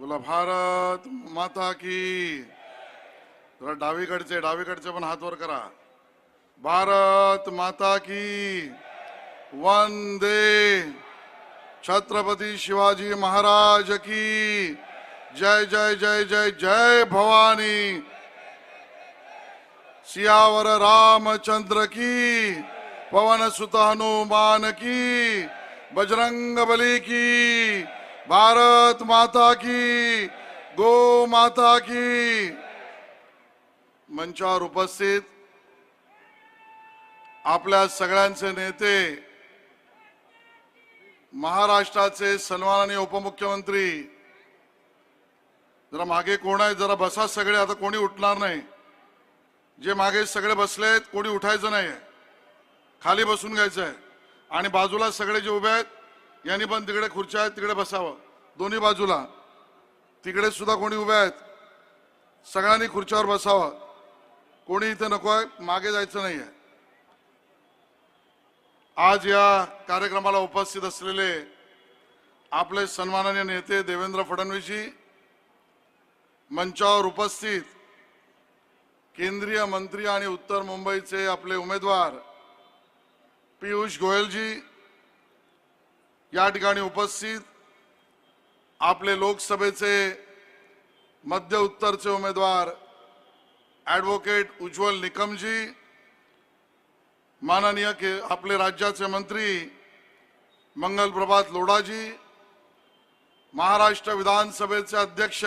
बोला भारत माता की. जरा डावीकडचे डावीकडचे पण हात वर करा. भारत माता की. वंदे. छत्रपती शिवाजी महाराज की. जय जय जय जय जय भवानी. सियावर रामचंद्र की. पवन सुत हनुमान की. बजरंग बली की. भारत माता की गो माता की। मंचावर उपस्थित आपल्या सगळ्यांचे नेते महाराष्ट्राचे सन्माननीय उपमुख्यमंत्री जरा मागे कोण आहे? जरा बसा सगळे आता कोणी उठणार नाही. जे मागे सगळे बसलेत कोणी उठायचं नाही खाली बसून घ्यायचं आहे आणि बाजूला सगळे जे उभे आहेत यांनी पण तिकडे खुर्च्या आहेत तिकडे बसावं. दोन्ही बाजूला. तिकडे सुद्धा कोणी उभे आहेत. सगळ्यांनी खुर्च्यावर बसावं. कोणी इथे नको आहे मागे जायचं नाही आहे आज या कार्यक्रमाला उपस्थित असलेले आपले सन्माननीय नेते देवेंद्र फडणवीसजी मंचावर उपस्थित केंद्रीय मंत्री आणि उत्तर मुंबईचे आपले उमेदवार पियुष गोयलजी या ठिकाणी उपस्थित आपले लोकसभेचे मध्य उत्तरचे उमेदवार ॲडव्होकेट उज्ज्वल निकमजी माननीय के आपले राज्याचे मंत्री मंगल प्रभात लोढाजी महाराष्ट्र विधानसभेचे अध्यक्ष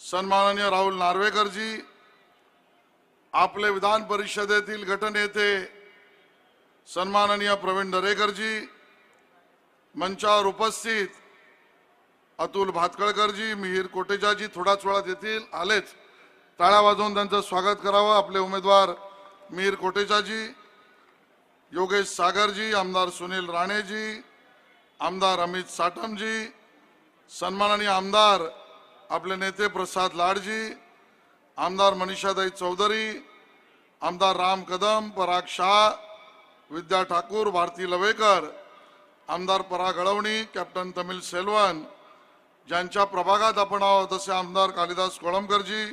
सन्माननीय राहुल नार्वेकरजी आपले विधान परिषदेतील गटनेते सन्माननीय प्रवीण दरेकरजी मंचावर उपस्थित अतुल भातकळकरजी मिहीर कोटेजाजी थोडाच वेळात येतील. आलेच. टाळ्या वाजवून त्यांचं स्वागत करावं. आपले उमेदवार मिहीर कोटेजाजी योगेश सागरजी आमदार सुनील राणेजी आमदार अमित साटमजी सन्माननीय आमदार आपले नेते प्रसाद लाडजी आमदार मनीषादाई चौधरी आमदार राम कदम पराग शाह विद्या ठाकूर भारती लवेकर आमदार पराग अळवणी कॅप्टन तमिल सेल्वन ज्यांच्या प्रभागात आपण आहोत तसे आमदार कालिदास कोळंबकरजी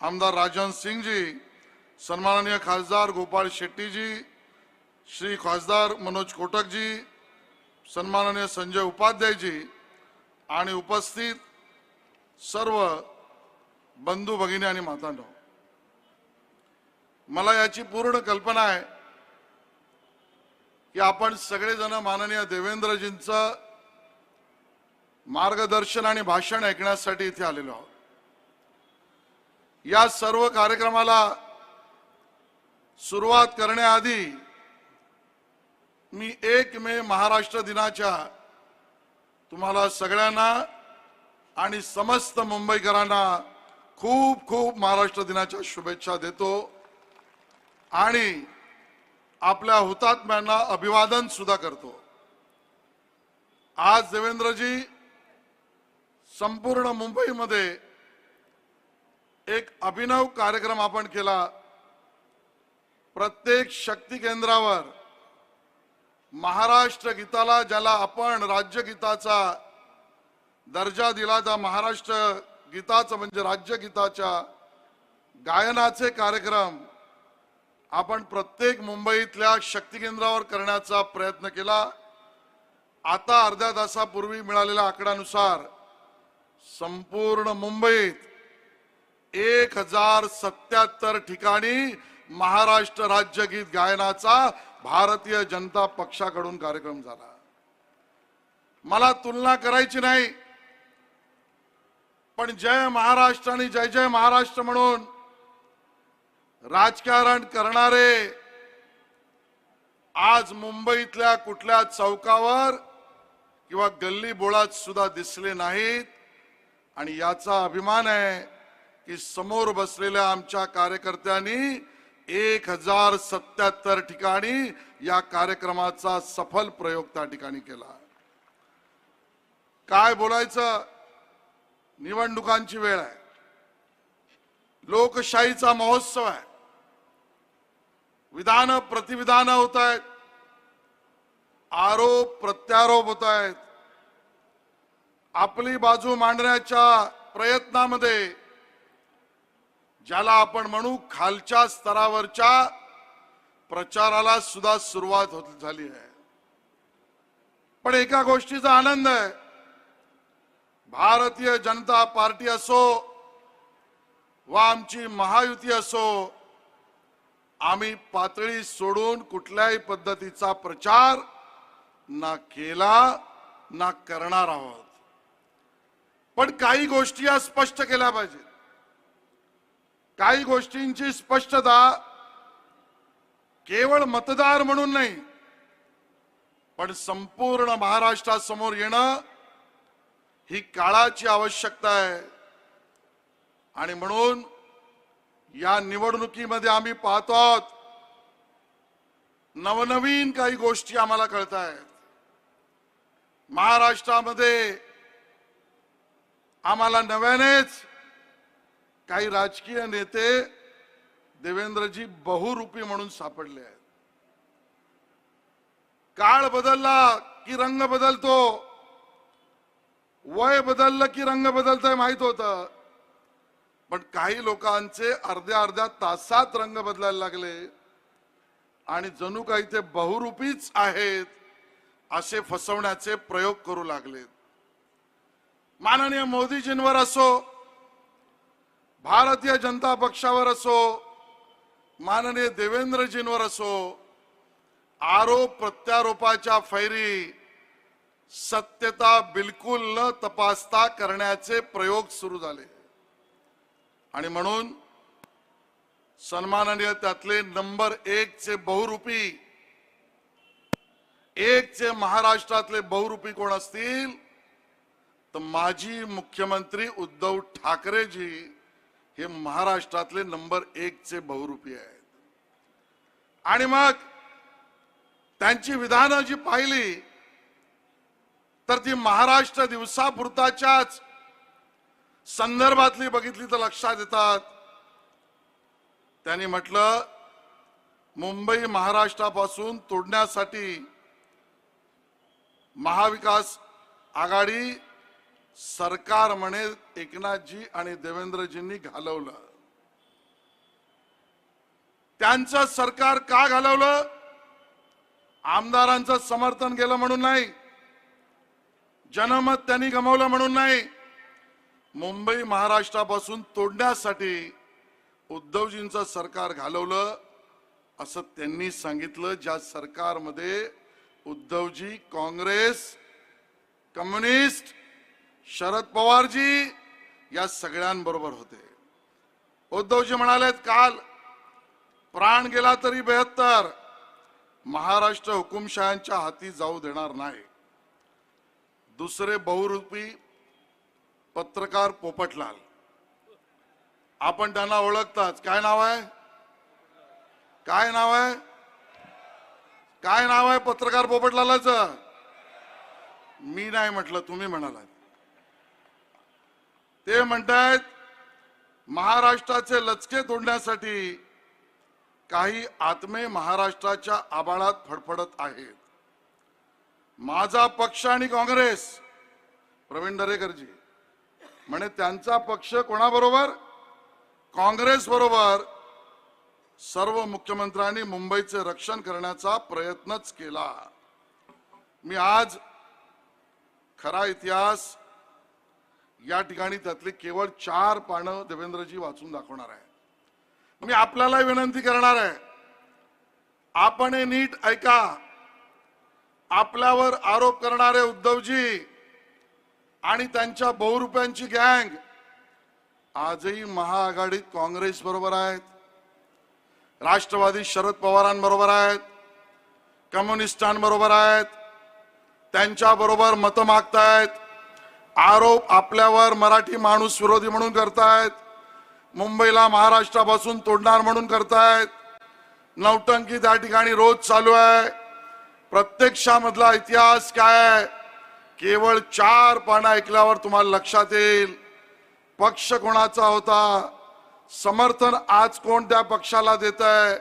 आमदार राजन सिंगजी सन्माननीय खासदार गोपाळ शेट्टीजी श्री खासदार मनोज कोटकजी सन्माननीय संजय उपाध्यायजी आणि उपस्थित सर्व बंधू भगिनी आणि मातांनो मला याची पूर्ण कल्पना आहे. की आपण सगळेजण माननीय देवेंद्रजींचं मार्गदर्शन आणि भाषण ऐकण्यासाठी इथे आलेलो आहोत. या सर्व कार्यक्रमाला सुरुवात करण्याआधी मी एक मे महाराष्ट्र दिनाच्या तुम्हाला सगळ्यांना आणि समस्त मुंबईकरांना खूप खूप महाराष्ट्र दिनाच्या शुभेच्छा देतो. आणि आपल्या हुतात्म्यांना अभिवादन सुद्धा करतो. आज देवेंद्रजी संपूर्ण मुंबईमध्ये एक अभिनव कार्यक्रम आपण केला. प्रत्येक शक्ती केंद्रावर महाराष्ट्र गीताला ज्याला आपण राज्यगीताचा दर्जा दिला त्या महाराष्ट्र गीताचं म्हणजे राज्यगीताच्या गायनाचे कार्यक्रम आपण प्रत्येक मुंबईतल्या शक्ती केंद्रावर करण्याचा प्रयत्न केला. आता अर्ध्या तासापूर्वी मिळालेल्या आकड्यानुसार संपूर्ण मुंबईत एक हजार सत्याहत्तर ठिकाणी महाराष्ट्र राज्यगीत गायनाचा भारतीय जनता पक्षाकडून कार्यक्रम झाला. मला तुलना करायची नाही. पण जय महाराष्ट्र आणि जय जय महाराष्ट्र म्हणून राजकारण करणारे आज मुंबईतल्या कुठल्या चौकावर किंवा गल्ली बोळात सुद्धा दिसले नाहीत. आणि याचा अभिमान आहे की समोर बसलेल्या आमच्या कार्यकर्त्यांनी एक हजार सत्याहत्तर ठिकाणी या कार्यक्रमाचा सफल प्रयोग त्या ठिकाणी केला. काय बोलायचं? निवडणुकांची वेळ आहे. लोकशाहीचा महोत्सव आहे. विधान प्रतिविधान होत आहेत. आरोप प्रत्यारोप होत आहेत. आपली बाजू मांडण्याच्या प्रयत्नामध्ये ज्याला आपण म्हणू खालच्या स्तरावरच्या प्रचाराला सुद्धा सुरुवात होत झाली आहे. पण एका गोष्टीचा आनंद आहे. भारतीय जनता पार्टी असो वा आमची महायुती असो आम्ही पातळी सोडून कुठल्याही पद्धतीचा प्रचार ना केला ना करणार आहोत. पण काही गोष्टी या स्पष्ट केल्या पाहिजेत. काही गोष्टींची स्पष्टता केवळ मतदार म्हणून नाही पण संपूर्ण महाराष्ट्रासमोर येणं ही काळाची आवश्यकता आहे. आणि म्हणून या निवडणुकीमध्ये आम्ही पाहतो आहोत नवनवीन काही गोष्टी आम्हाला कळत आहेत महाराष्ट्रामध्ये आम्हाला नव्यानेच काही राजकीय नेते देवेंद्रजी बहुरूपी म्हणून सापडले आहेत. काळ बदलला की रंग बदलतो वय बदललं की रंग बदलतंय माहीत होतं. पण काही लोकांचे अर्ध्या अर्ध्या तासात रंग बदलायला लागले. आणि जणू काही ते बहुरूपीच आहेत असे फसवण्याचे प्रयोग करू लागलेत माननीय मोदीजींवर असो भारतीय जनता पक्षावर असो माननीय देवेंद्रजींवर असो आरोप प्रत्यारोपाच्या फैरी सत्यता बिलकुल न तपासता करण्याचे प्रयोग सुरू झाले. आणि म्हणून सन्माननीय त्यातले नंबर एक चे बहुरूपी एक चे महाराष्ट्रातले बहुरूपी कोण असतील? तर माजी मुख्यमंत्री उद्धव ठाकरेजी हे महाराष्ट्रातले नंबर एक चे बहुरूपी आहेत. आणि मग त्यांची विधानं जी पाहिली तर ती महाराष्ट्र दिवसापुरताच्याच संदर्भातली बघितली तर लक्षात येतात. त्यांनी म्हटलं मुंबई महाराष्ट्रापासून तोडण्यासाठी महाविकास आघाडी सरकार म्हणे एकनाथजी आणि देवेंद्रजींनी घालवलं. त्यांचं सरकार का घालवलं? आमदारांचं समर्थन केलं म्हणून नाही. जनमत त्यांनी गमावलं म्हणून नाही. मुंबई महाराष्ट्रापासून तोडण्यासाठी उद्धवजींचं सरकार घालवलं असं त्यांनी सांगितलं ज्या सरकारमध्ये उद्धवजी काँग्रेस कम्युनिस्ट शरद पवारजी या सगळ्यांबरोबर होते. उद्धवजी म्हणालेत काल प्राण गेला तरी बेहत्तर महाराष्ट्र हुकुमशहांच्या हाती जाऊ देणार नाही. दुसरे बहुरूपी पत्रकार पोपटलाल. आपण त्यांना ओळखताच. काय नाव आहे? काय नाव आहे? काय नाव आहे पत्रकार पोपटलालाचं? मी नाही म्हटलं तुम्ही म्हणालात. ते म्हणतायत महाराष्ट्राचे लचके तोडण्यासाठी काही आत्मे महाराष्ट्राच्या आबाळात फडफडत आहेत. माझा पक्ष आणि काँग्रेस प्रवीण दरेकरजी. म्हणे त्यांचा पक्ष कोणाबरोबर? काँग्रेस बरोबर. सर्व मुख्यमंत्र्यांनी मुंबईचे रक्षण करण्याचा प्रयत्नच केला. मी आज खरा इतिहास या ठिकाणी त्यातली केवळ चार पानं देवेंद्रजी वाचून दाखवणार आहे. मी आपल्याला विनंती करणार आहे आपण हे नीट ऐका. आपल्यावर आरोप करणारे उद्धवजी आणि त्यांच्या बहुरुपयांची गँग. आजही महाआघाडीत काँग्रेस बरोबर आहेत. राष्ट्रवादी शरद पवारांबरोबर आहेत. कम्युनिस्टांबरोबर आहेत. त्यांच्या बरोबर मतं मागतायत. आरोप आपल्यावर मराठी माणूस विरोधी म्हणून करतायत. मुंबईला महाराष्ट्रापासून तोडणार म्हणून करतायत. नौटंकी त्या ठिकाणी रोज चालू आहे. प्रत्यक्षामधला इतिहास काय आहे? केवळ चार पानं ऐकल्यावर तुम्हाला लक्षात येईल. पक्ष कोणाचा होता? समर्थन आज कोणत्या पक्षाला देत आहे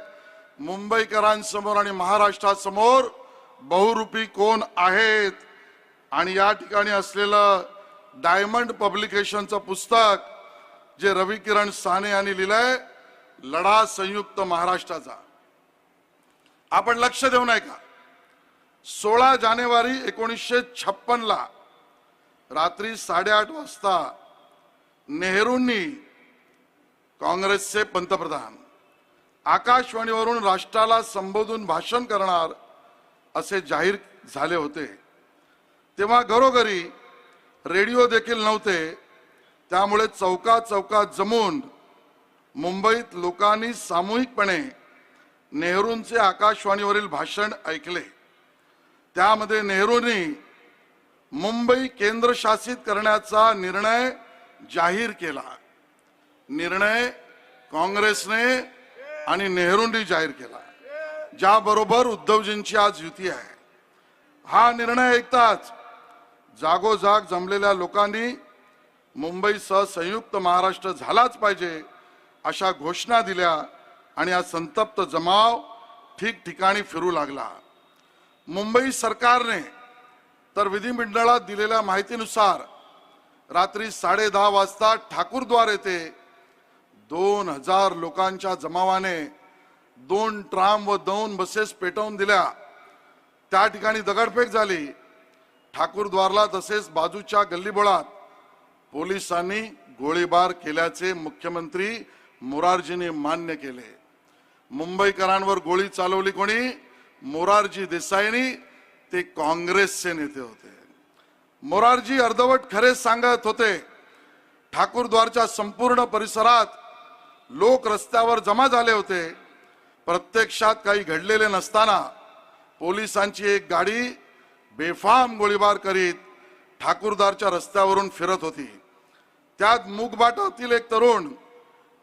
मुंबईकरांसमोर आणि महाराष्ट्रासमोर बहुरूपी कोण आहेत? आणि या ठिकाणी असलेलं डायमंड पब्लिकेशनचं पुस्तक जे रवी किरण साने यांनी लिहिलंय लढा संयुक्त महाराष्ट्राचा. आपण लक्ष देऊ नये का? सोळा जानेवारी एकोणीसशे छप्पनला रात्री साडेआठ वाजता नेहरूंनी काँग्रेसचे पंतप्रधान आकाशवाणीवरून राष्ट्राला संबोधून भाषण करणार असे जाहीर झाले होते. तेव्हा घरोघरी रेडिओ देखील नव्हते. त्यामुळे चौका चौकात जमून मुंबईत लोकांनी सामूहिकपणे नेहरूंचे आकाशवाणीवरील भाषण ऐकले. त्यामध्ये नेहरूंनी मुंबई केंद्रशासित करण्याचा निर्णय जाहीर केला. निर्णय काँग्रेसने आणि नेहरूंनी जाहीर केला. ज्याबरोबर उद्धवजींची आज युती आहे. हा निर्णय ऐकताच जागोजाग जमलेल्या लोकांनी मुंबईसह संयुक्त महाराष्ट्र झालाच पाहिजे अशा घोषणा दिल्या आणि हा संतप्त जमाव ठिकठिकाणी फिरू लागला. मुंबई सरकारने तर विधिमंडळात दिलेल्या माहितीनुसार रात्री साडे दहा वाजता ठाकूरद्वार येथे दोन हजार लोकांच्या जमावाने दोन ट्राम व दोन बसेस पेटवून दिल्या. त्या ठिकाणी दगडफेक झाली. ठाकूरद्वारला तसेच बाजूच्या गल्लीबोळात पोलिसांनी गोळीबार केल्याचे मुख्यमंत्री मोरारजीने मान्य केले. मुंबईकरांवर गोळी चालवली कोणी? मोरारजी देसाईनी ते काँग्रेसचे नेते होते. मोरारजी अर्धवट खरे सांगत होते ठाकूरद्वारच्या संपूर्ण परिसरात लोक रस्त्यावर जमा झाले होते. प्रत्यक्षात काही घडलेले नसताना पोलिसांची एक गाडी बेफाम गोळीबार करीत ठाकूरदारच्या रस्त्यावरून फिरत होती. त्यात मुगबाटातील एक तरुण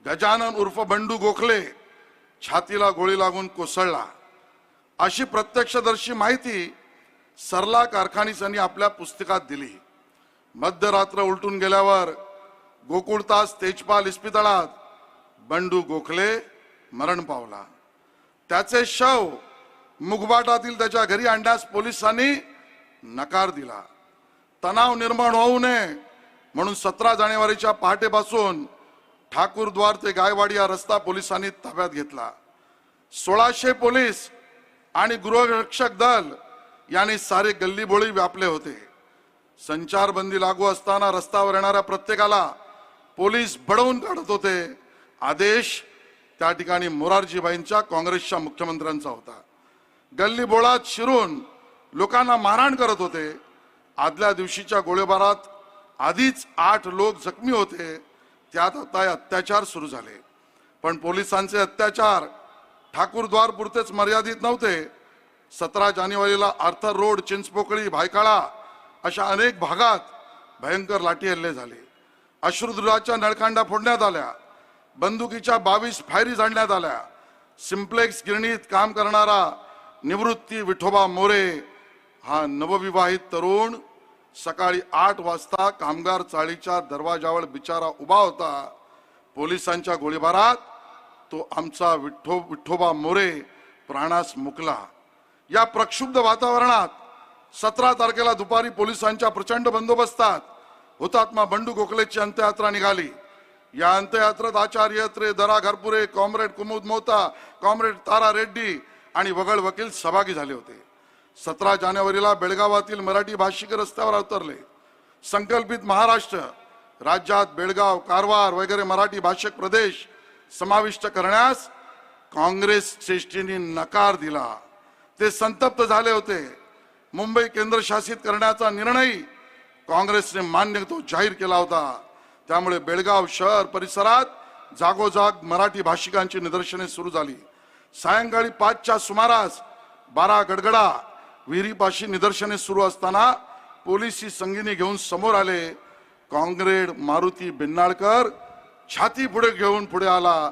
गजानन उर्फ बंडू गोखले छातीला गोळी लागून कोसळला. अशी प्रत्यक्षदर्शी माहिती सरला कारखानीसांनी आपल्या पुस्तकात दिली. मध्यरात्र उलटून गेल्यावर गोकुळतास तेजपाल इस्पितळात बंडू गोखले मरण पावला. त्याचे शव मुगबाटातील त्याच्या घरी आणण्यास पोलिसांनी नकार दिला. तणाव निर्माण होऊ नये म्हणून सतरा जानेवारीच्या पहाटेपासून ठाकूरद्वार ते गायवाडी हा रस्ता पोलिसांनी ताब्यात घेतला. सोळाशे पोलीस आणि गृहरक्षक दल यांनी सारे गल्लीबोळी व्यापले होते. संचारबंदी लागू असताना रस्त्यावर येणाऱ्या प्रत्येकाला पोलीस बडवून काढत होते. आदेश त्या ठिकाणी मोरारजीबाईंच्या काँग्रेसच्या मुख्यमंत्र्यांचा होता. गल्ली बोळात शिरून लोकांना मारहाण करत होते. आदल्या दिवशीच्या गोळीबारात आधीच आठ लोक जखमी होते. त्यात आता हे अत्याचार सुरू झाले. पण पोलिसांचे अत्याचार ठाकूरद्वार पुरतेच मर्यादित नव्हते. सतरा जानेवारीला आर्थर रोड चिंचपोकळी भायकाळा अशा अनेक भागात भयंकर लाठी हल्ले झाले. अश्रुधुराच्या नळकांडा फोडण्यात आल्या. बंदुकीच्या बावीस फायरी जाणण्यात आल्या. सिम्प्लेक्स गिरणीत काम करणारा निवृत्ती विठोबा मोरे हा नवविवाहित तरुण सकाळी आठ वाजता कामगार चाळीच्या दरवाजावर बिचारा उभा होता. पोलिसांच्या गोळीबारात तो आमचा विठ्ठो विठोबा मोरे प्राणास मुकला. या प्रक्षुब्ध वातावरणात सतरा तारखेला दुपारी पोलिसांच्या प्रचंड बंदोबस्तात हुतात्मा बंडू गोखलेची अंत्ययात्रा निघाली. या अंत्ययात्रेत आचार्य त्रे दरा घरपुरे कॉम्रेड कुमुद मोता कॉम्रेड तारा रेड्डी आणि वगळ वकील सहभागी झाले होते. सतरा जानेवारीला बेळगावातील मराठी भाषिक रस्त्यावर अवतरले. संकल्पित महाराष्ट्र राज्यात बेळगाव कारवार वगैरे मराठी भाषक प्रदेश समाविष्ट करण्यास काँग्रेस श्रेष्ठींनी नकार दिला. ते संतप्त झाले होते. मुंबई केंद्रशासित करण्याचा निर्णय काँग्रेसने मान्य तो जाहीर केला होता. त्यामुळे बेळगाव शहर परिसरात जागोजाग मराठी भाषिकांची निदर्शने सुरू झाली. सायंकाळी पाचच्या सुमारास बारा गडगडा विहिरीपाशी निदर्शने सुरू असताना पोलिसी संगीने घेऊन समोर आले. काँग्रेड मारुती बिन्नाळकर छाती पुढे घेऊन पुढे आला.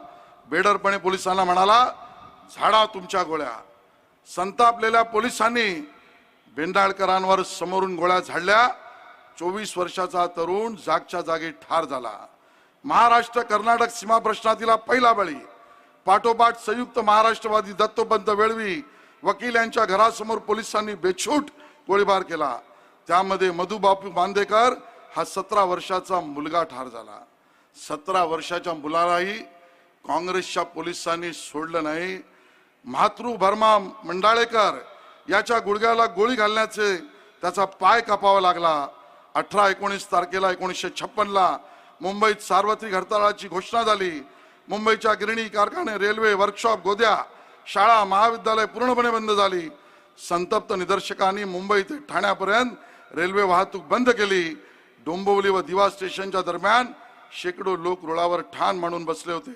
बेडरपणे पोलिसांना म्हणाला झाडा तुमच्या गोळ्या. संतापलेल्या पोलिसांनी बेंडाळकरांवर समोरून गोळ्या झाडल्या. चोवीस वर्षाचा तरुण जागच्या जागी ठार झाला. महाराष्ट्र कर्नाटक सीमा प्रश्नातील पहिला बळी. पाठोपाठ संयुक्त महाराष्ट्रवादी दत्तोपंत वेळवी वकील यांच्या घरासमोर पोलिसांनी बेछूट गोळीबार केला. त्यामध्ये मधुबापू बांदेकर हा सतरा वर्षाचा मुलगा ठार झाला. सतरा वर्षाच्या मुलालाही काँग्रेसच्या पोलिसांनी सोडलं नाही. मातृभर्मा मंडाळेकर याच्या गुडघ्याला गोळी घालण्याचे त्याचा पाय कापावा लागला. अठरा एकोणीस तारखेला एकोणीसशे छप्पनला मुंबईत सार्वत्रिक हरताळाची घोषणा झाली. मुंबईच्या गिरणी कारखाने रेल्वे वर्कशॉप गोद्या शाळा महाविद्यालय पूर्णपणे बंद झाली. संतप्त निदर्शकांनी मुंबई ते ठाण्यापर्यंत रेल्वे वाहतूक बंद केली. डोंबिवली व दिवा स्टेशनच्या दरम्यान शेकडो लोक रुळावर ठाण मांडून बसले होते.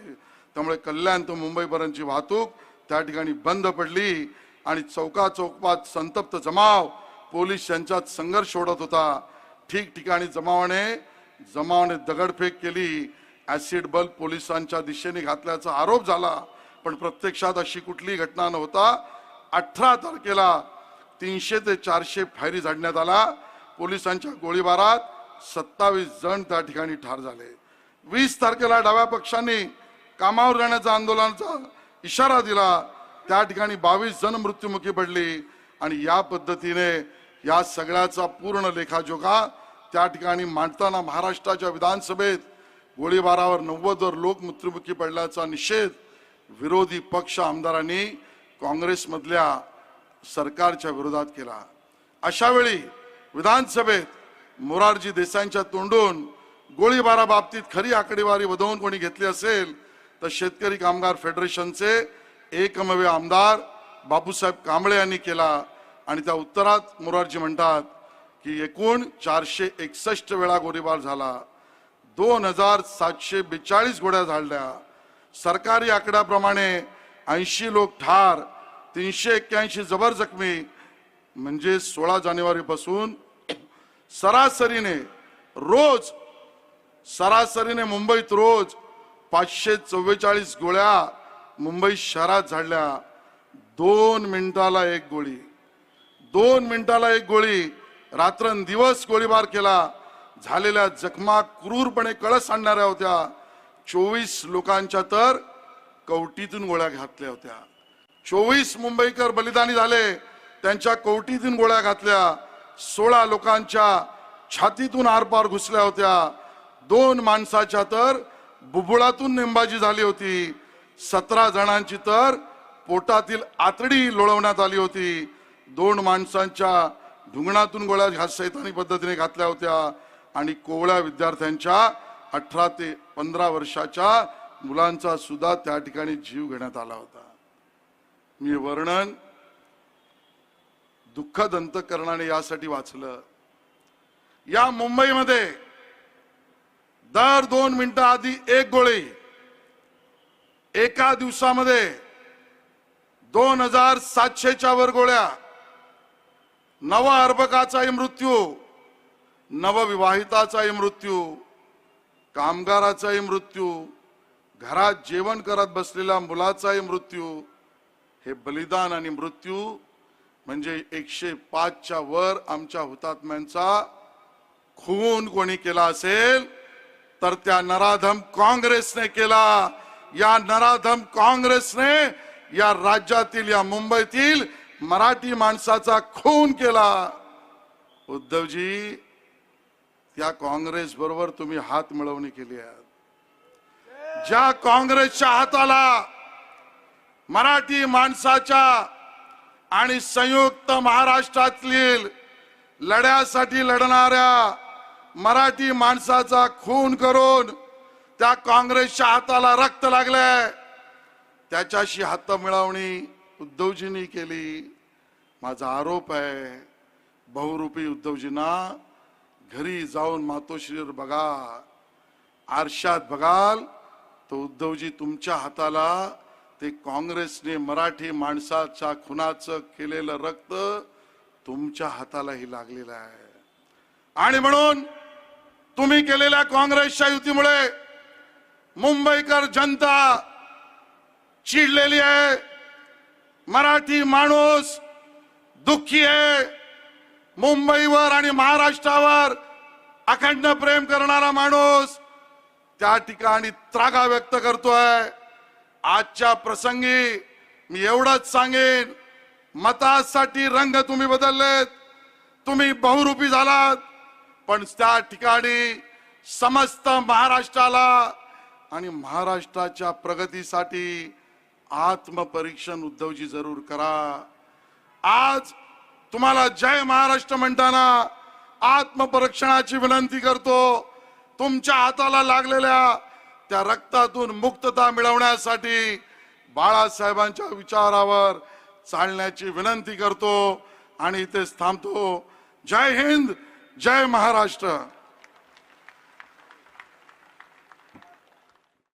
त्यामुळे कल्याण ते मुंबईपर्यंतची वाहतूक त्या ठिकाणी बंद पडली आणि चौका चौकात संतप्त जमाव पोलीस यांच्यात संघर्ष ओढत होता. ठिकठिकाणी जमावाने जमावाने दगडफेक केली. ऍसिड बल्ब पोलिसांच्या दिशेने घातल्याचा आरोप झाला. पण प्रत्यक्षात अशी कुठलीही घटना न होता अठरा तारखेला तीनशे ते चारशे फायरी झाडण्यात आला. पोलिसांच्या गोळीबारात सत्तावीस जण त्या ठिकाणी ठार झाले. वीस तारखेला डाव्या पक्षांनी कामावर जाण्याचा आंदोलनाचा इशारा दिला. त्या ठिकाणी बावीस जण मृत्युमुखी पडली आणि या पद्धतीने या सगळ्याचा पूर्ण लेखाजोखा त्या ठिकाणी मांडताना महाराष्ट्राच्या विधानसभेत गोळीबारावर नव्वद वर लोक मृत्युमुखी पडल्याचा निषेध विरोधी पक्ष आमदारांनी काँग्रेसमधल्या सरकारच्या विरोधात केला. अशावेळी विधानसभेत मोरारजी देसाईंच्या तोंडून गोळीबारा बाबतीत खरी आकडेवारी वधवून कोणी घेतली असेल तर शेतकरी कामगार फेडरेशनचे एकमेव आमदार बापूसाहेब कांबळे यांनी केला. आणि त्या उत्तरात मोरारजी म्हणतात की एकूण चारशे एकसष्ट वेळा गोळीबार झाला. दोन हजार सातशे बेचाळीस गोळ्या झाडल्या. सरकारी आकड्याप्रमाणे ऐंशी लोक ठार तीनशे एक्क्याऐंशी जबर जखमी म्हणजे सोळा जानेवारीपासून सरासरीने रोज सरासरीने मुंबईत रोज पाचशे चव्वेचाळीस गोळ्या मुंबई शहरात झाडल्या. दोन मिनिटाला एक गोळी. दोन मिनिटाला एक गोळी. रात्रंदिवस गोळीबार केला. झालेल्या जखमा क्रूरपणे कळस आणणाऱ्या होत्या. चोवीस लोकांच्या तर कवटीतून गोळ्या घातल्या होत्या. चोवीस मुंबईकर बलिदानी झाले. त्यांच्या कवटीतून गोळ्या घातल्या. सोळा लोकांच्या छातीतून आरपार घुसल्या होत्या. दोन माणसाच्या तर बुबुळातून नेमबाजी झाली होती. सतरा जणांची तर पोटातील आतडी लोळवण्यात आली होती. दोन माणसांच्या ढुंगणातून गोळ्या घात सैतानी पद्धतीने घातल्या होत्या आणि कोवळ्या विद्यार्थ्यांच्या अठरा ते पंधरा वर्षाच्या मुलांचा सुद्धा त्या ठिकाणी जीव घेण्यात आला होता. मी वर्णन दुःखद अंतकरणाने यासाठी वाचलं. या मुंबईमध्ये दर दोन मिनिटं आधी एक गोळी. एका दिवसामध्ये दोन हजार सातशेच्या वर गोळ्या. नव अर्भकाचाही मृत्यू नवविवाहिताचाही मृत्यू कामगाराचाही मृत्यू घरात जेवण करत बसलेल्या मुलाचाही मृत्यू. हे बलिदान आणि मृत्यू म्हणजे एकशे पाचच्या वर आमच्या हुतात्म्यांचा खून कोणी केला असेल? तर त्या नराधम काँग्रेसने केला. या नराधम काँग्रेसने या राज्यातील या मुंबईतील मराठी माणसाचा खून केला. उद्धवजी त्या काँग्रेस बरोबर तुम्ही हात मिळवणी केली आहे. ज्या काँग्रेसच्या हाताला मराठी माणसाच्या आणि संयुक्त महाराष्ट्रातील लढ्यासाठी लढणाऱ्या मराठी माणसाचा खून करून त्या काँग्रेसच्या हाताला रक्त लागलंय. त्याच्याशी हात मिळवणी उद्धवजींनी केली. माझा आरोप आहे बहुरूपी उद्धवजींना घरी जाऊन मातोश्रीवर बघा आरशात बघाल तो उद्धवजी तुमच्या हाताला ते काँग्रेसने मराठी माणसाच्या खुनाचं केलेलं रक्त तुमच्या हातालाही लागलेलं आहे. आणि म्हणून तुम्ही केलेल्या काँग्रेसच्या युतीमुळे मुंबईकर जनता चिडलेली आहे. मराठी माणूस दुःखी आहे. मुंबईवर आणि महाराष्ट्रावर अखंड प्रेम करणारा माणूस त्या ठिकाणी त्रागा व्यक्त करतोय. आजच्या प्रसंगी मी एवढंच सांगेन मतासाठी रंग तुम्ही बदललेत. तुम्ही बहुरूपी झालात. पण त्या ठिकाणी समस्त महाराष्ट्राला आणि महाराष्ट्राच्या प्रगतीसाठी आत्मपरीक्षण उद्धवजी जरूर करा. आज तुम्हाला जय महाराष्ट्र म्हणताना आत्मपरीक्षणाची विनंती करतो. तुमच्या हाताला लागलेल्या त्या रक्तातून मुक्तता मिळवण्यासाठी बाळासाहेबांच्या विचारावर चालण्याची विनंती करतो. आणि इथेच थांबतो. जय हिंद! जय महाराष्ट्र.